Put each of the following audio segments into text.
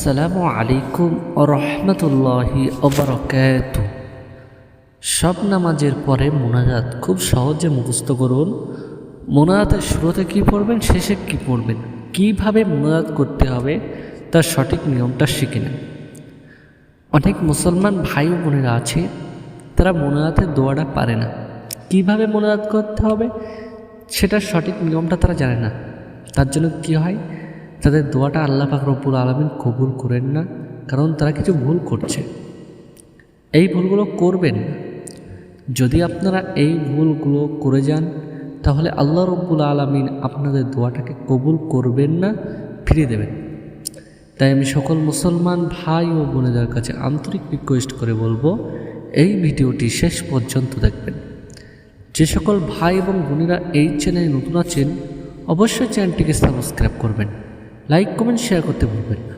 আসসালামু আলাইকুম রহমতুল্লাহি অবরকাত সব নামাজের পরে মোনাজাত খুব সহজে মুখস্থ করুন। মোনাজাতের শুরুতে কী পড়বেন, শেষে কী পড়বেন, কীভাবে মোনাজাত করতে হবে, তার সঠিক নিয়মটা শিখে নেন। অনেক মুসলমান ভাই ও বোনেরা আছে, তারা মোনাজাতের দোয়াটা পারে না। কীভাবে মোনাজাত করতে হবে, সেটার সঠিক নিয়মটা তারা জানে না। তার জন্য কি হয় তাদের দোয়াটা আল্লাহ পাক রব্বুল আলমিন কবুল করেন না, কারণ তারা কিছু ভুল করছে। এই ভুলগুলো করবেন যদি আপনারা এই ভুলগুলো করে যান, তাহলে আল্লাহ রব্বুল আলমিন আপনাদের দোয়াটাকে কবুল করবেন না, ফিরিয়ে দেবেন। তাই আমি সকল মুসলমান ভাই ও বোনেদের কাছে আন্তরিক রিকোয়েস্ট করে বলব, এই ভিডিওটি শেষ পর্যন্ত দেখবেন। যে সকল ভাই এবং বোনেরা এই চ্যানেলে নতুন আছেন, অবশ্যই চ্যানেলটিকে সাবস্ক্রাইব করবেন। লাইক কমেন্ট শেয়ার করতে ভুলবেন না।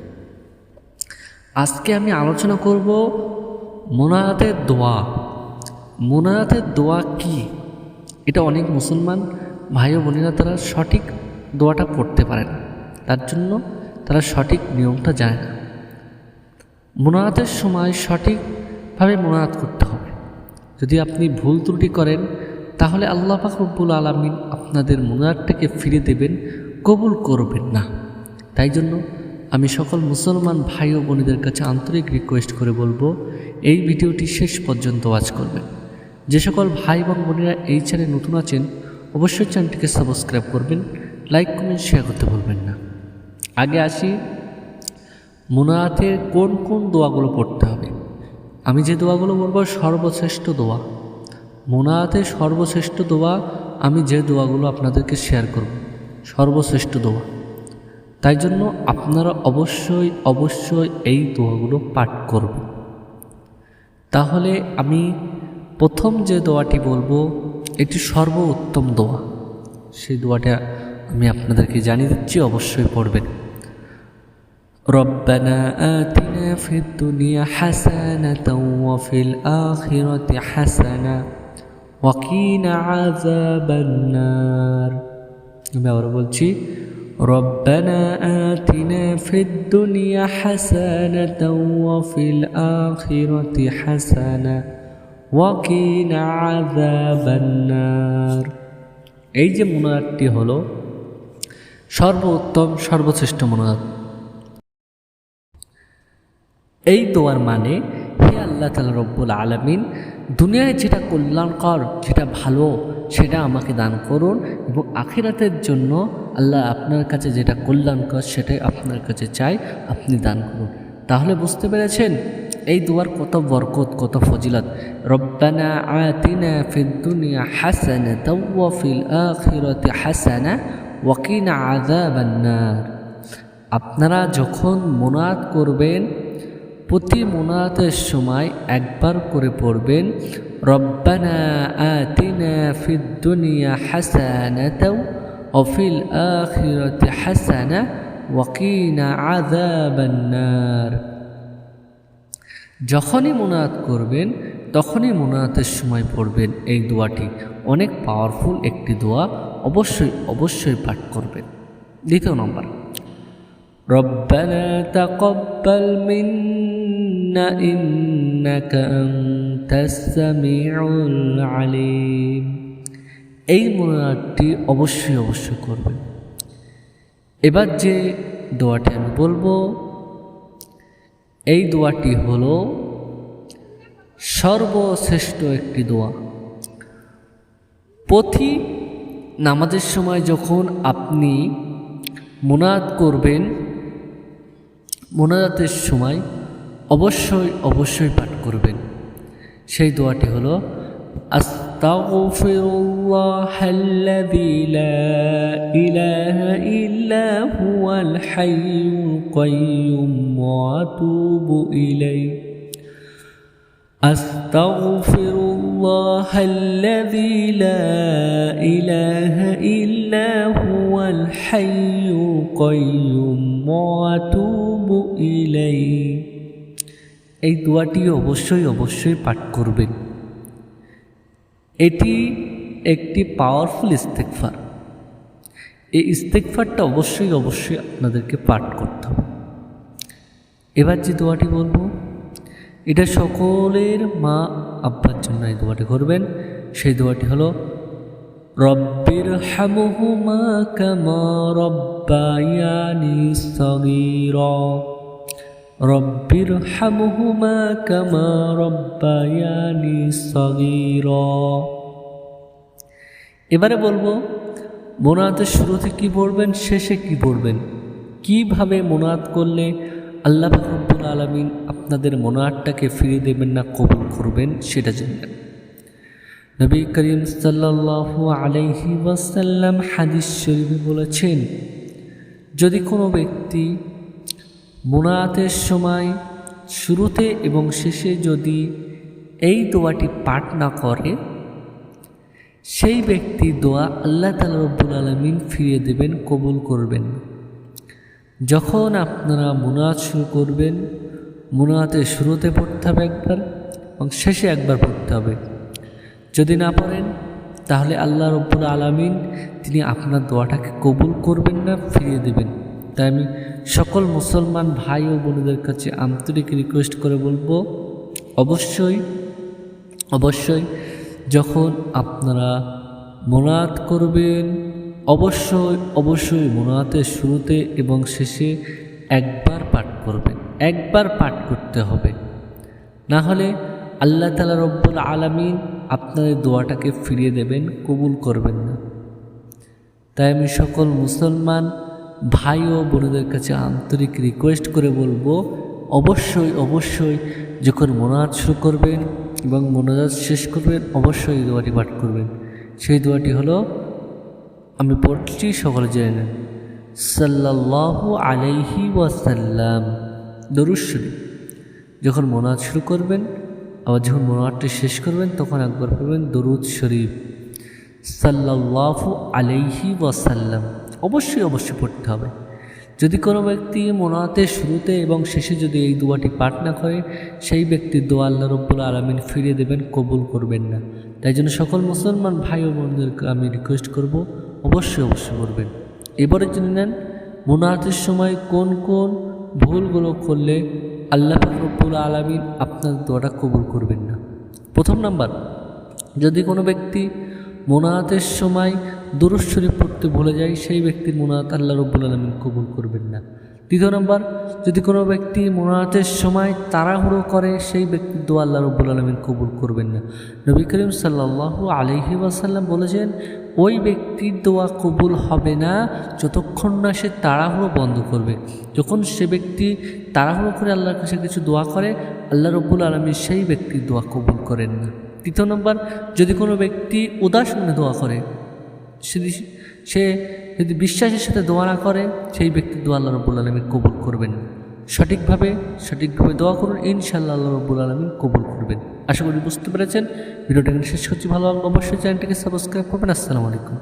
আজকে আমি আলোচনা করব মোনাজাতের দোয়া। মোনাজাতের দোয়া কি? এটা অনেক মুসলমান ভাই ও বোনেরা তারা সঠিক দোয়াটা পড়তে পারে না। তার জন্য তারা সঠিক নিয়মটা জানে না। মোনাজাতের সময় সঠিকভাবে মোনাজাত করতে হবে। যদি আপনি ভুল ত্রুটি করেন, তাহলে আল্লাহ পাক রব্বুল আলমিন আপনাদের মোনাজাতটাকে ফিরে দেবেন, কবুল করবেন না। তাই জন্য আমি সকল মুসলমান ভাই ও বোনেদের কাছে আন্তরিক রিকোয়েস্ট করে বলব, এই ভিডিওটি শেষ পর্যন্ত ওয়াচ করবেন। যে সকল ভাই এবং বোনেরা এই চ্যানেলে নতুন আছেন, অবশ্যই চ্যানেলটিকে সাবস্ক্রাইব করবেন লাইক কমেন্ট শেয়ার করতে ভুলবেন না। আগে আসি মোনায়াতের কোন কোন দোয়াগুলো পড়তে হবে? আমি যে দোয়াগুলো বলব সর্বশ্রেষ্ঠ দোয়া। মোনায়াতের সর্বশ্রেষ্ঠ দোয়া, আমি যে দোয়াগুলো আপনাদেরকে শেয়ার করব, সর্বশ্রেষ্ঠ দোয়া। তাই জন্য আপনারা অবশ্যই অবশ্যই এই দোয়াগুলো পাঠ করবেন তাহলে আমি প্রথম যে দোয়াটি বলবো এটি সর্বোত্তম দোয়া সেই দোয়াটা আমি আপনাদেরকে জানিয়ে দিচ্ছি অবশ্যই পড়বেন ربنا آتنا في الدنيا حسنة وفي الآخرة حسنة وقنا عذاب النار আমি আবার বলছি ربنا آتنا في الدنيا حسنة وفي الآخرة حسنة وقنا عذاب النار এই যে মোনাজাতটি হলো সর্বোত্তম সর্বশ্রেষ্ঠ মোনাজাত এই দোয়ার মানে হে আল্লাহ তালা রব্বুল আলমিন দুনিয়ায় যেটা কল্যাণকর যেটা ভালো সেটা আমাকে দান করুন এবং আখিরাতের জন্য আল্লাহ আপনার কাছে যেটা কল্যাণকর সেটাই আপনার কাছে চাই আপনি দান করুন। তাহলে বুঝতে পেরেছেন? এই দুয়ার কত বরকত, কত ফজিলত। রব্বানা আতিনা ফিদ দুনিয়া হাসানা ওয়া ফিল আখিরাতি হাসানা ওয়াকিনা আযাবান নার। আপনারা যখন মোনাত করবেন, প্রতি মোনাতের সময় একবার করে পড়বেন, রব্বানা আতিনা ফিদ দুনিয়া হাসানাতাও অফিল আখিরাতি হাসানা ওয়াকিনা আযাবান নার যখনই মোনাত করবেন তখনই মোনাতের সময় পড়বেন এই দোয়াটি অনেক পাওয়ারফুল একটি দোয়া অবশ্যই অবশ্যই পাঠ করবেন দ্বিতীয় নম্বর ربنا تقبل منا إنك أنت السميع العليم এই মোনাজাতটি অবশ্যই অবশ্যই করবেন। এবার যে দোয়াটি আমি বলব, এই দোয়াটি হলো সর্বশ্রেষ্ঠ একটি দোয়া। প্রতি নামাজের সময় যখন আপনি মোনাজাত করবেন, মোনাজাতের সময় অবশ্যই অবশ্যই পাঠ করবেন। সেই দোয়াটি হলো আস্তাগফিরুল্লাহ الذي لا إله إلا هو الحي القيوم وأتوب إليه أستغفر الله الذي لا إله إلا هو الحي القيوم وأتوب إليه এই দোয়াটি অবশ্যই অবশ্যই পাঠ করবেন এটি একটি পাওয়ারফুল ইস্তেকফার এই ইস্তেকফারটা অবশ্যই অবশ্যই আপনাদেরকে পাঠ করতে হবে। এবার যে দোয়াটি বলব, এটা সকলের মা আব্বার জন্য এই দোয়াটি করবেন। সেই দোয়াটি হলো রব্বির হামুহুমা কামা রব্বায়ানি সগীর। রব্বির হামুহুমা কামা রব্বায়ানি সগীর। এবারে বলব মোনাতের শুরুতে কি পড়বেন, শেষে কি পড়বেন? কীভাবে মোনাত করলে আল্লাহ রব্বুল আলমিন আপনাদের মোনাতটাকে ফিরিয়ে দেবেন না, কবুল করবেন, সেটা জানবেন। নবী করিম সাল্লাল্লাহু আলাইহি ওয়াসাল্লাম হাদিস শরীফে বলেছেন, যদি কোনো ব্যক্তি মোনাতের সময়, শুরুতে এবং শেষে যদি এই দোয়াটি পাঠ না করে, সেই ব্যক্তি দোয়া আল্লাহ তালা রব্বুল আলমিন ফিরিয়ে দেবেন, কবুল করবেন। যখন আপনারা মুনাত শুরু করবেন মোনাতে শুরুতে পড়তে হবে একবার এবং শেষে একবার পড়তে হবে। যদি না পারেন, তাহলে আল্লাহ রব্বুল আলমিন তিনি আপনার দোয়াটাকে কবুল করবেন না, ফিরিয়ে দেবেন। তাই আমি সকল মুসলমান ভাই ও বোনদের কাছে আন্তরিক রিকোয়েস্ট করে বলব, অবশ্যই অবশ্যই যখন আপনারা মোনাত করবেন, অবশ্যই অবশ্যই মোনাতের শুরুতে এবং শেষে একবার পাঠ করবেন, একবার পাঠ করতে হবে। না হলে আল্লাহ তালা রব্বুল আলমিন আপনাদের দোয়াটাকে ফিরিয়ে দেবেন, কবুল করবেন না। তাই আমি সকল মুসলমান ভাই ও বোনদের কাছে আন্তরিক রিকোয়েস্ট করে বলব, অবশ্যই অবশ্যই যখন মোনাজ শুরু করবেন এবং মোনাজাত শেষ করবেন, অবশ্যই এই দোয়াটি পাঠ করবেন। সেই দোয়াটি হলো, আমি পড়ছি সকলে জেনে নেন। সাল্লাল্লাহু আলাইহি ওয়াসাল্লাম। দরুশ্বরী যখন মোনাজ শুরু করবেন, আবার যখন মোনাজটি শেষ করবেন, তখন একবার পড়বেন দরুদ শরীফ। সাল্লাল্লাহু আলাইহি ওয়াসাল্লাম। অবশ্যই অবশ্যই পড়তে হবে। যদি কোনো ব্যক্তি মোনাতের শুরুতে এবং শেষে যদি এই দোয়াটি পাঠ না করে, সেই ব্যক্তির দোয়া আল্লাহ রব্বুল আলমিন ফিরিয়ে দেবেন, কবুল করবেন না। তাই জন্য সকল মুসলমান ভাই ও বোনদেরকে আমি রিকোয়েস্ট করব, অবশ্যই অবশ্যই করবেন। এবারে জেনে নেন মোনাতের সময় কোন কোন ভুলগুলো করলে আল্লাহ রব্বুল আলমিন আপনার দোয়াটা কবুল করবেন না। প্রথম নাম্বার, যদি কোনো ব্যক্তি মোনাতের সময় দুরুদ শরীফ পড়তে ভুলে যায় সেই ব্যক্তির মোনাত আল্লাহ রব্বুল আলমিন কবুল করবেন না। তৃতীয় নম্বর, যদি কোনো ব্যক্তি মোনাতের সময় তাড়াহুড়ো করে, সেই ব্যক্তির দোয়া আল্লাহ রব্বুল আলমিন কবুল করবেন না। নবী করিম সাল্লাহ আলহি ওয়াসাল্লাম বলেছেন, ওই ব্যক্তির দোয়া কবুল হবে না যতক্ষণ না সে তাড়াহুড়ো বন্ধ করবে। যখন সে ব্যক্তি তাড়াহুড়ো করে আল্লাহর কাছে কিছু দোয়া করে, আল্লাহ রব্বুল আলমী সেই ব্যক্তির দোয়া কবুল করেন না। তৃতীয় নম্বর, যদি কোনো ব্যক্তি উদাস মনে দোয়া করে সে যদি বিশ্বাসের সাথে দোয়া না করে, সেই ব্যক্তি দোয়া আল্লাহ রব্বুল আলমী কবুল করবেন। সঠিকভাবে সঠিকভাবে দোয়া করুন ইনশাল্লাহ আল্লাহ রব্বুল আলমী কবুল করবেন। আশা করি বুঝতে পেরেছেন। ভিডিওটা শেষ হচ্ছে ভালো অবশ্যই চ্যানেলটিকে সাবস্ক্রাইব করবেন। আসসালামু আলাইকুম।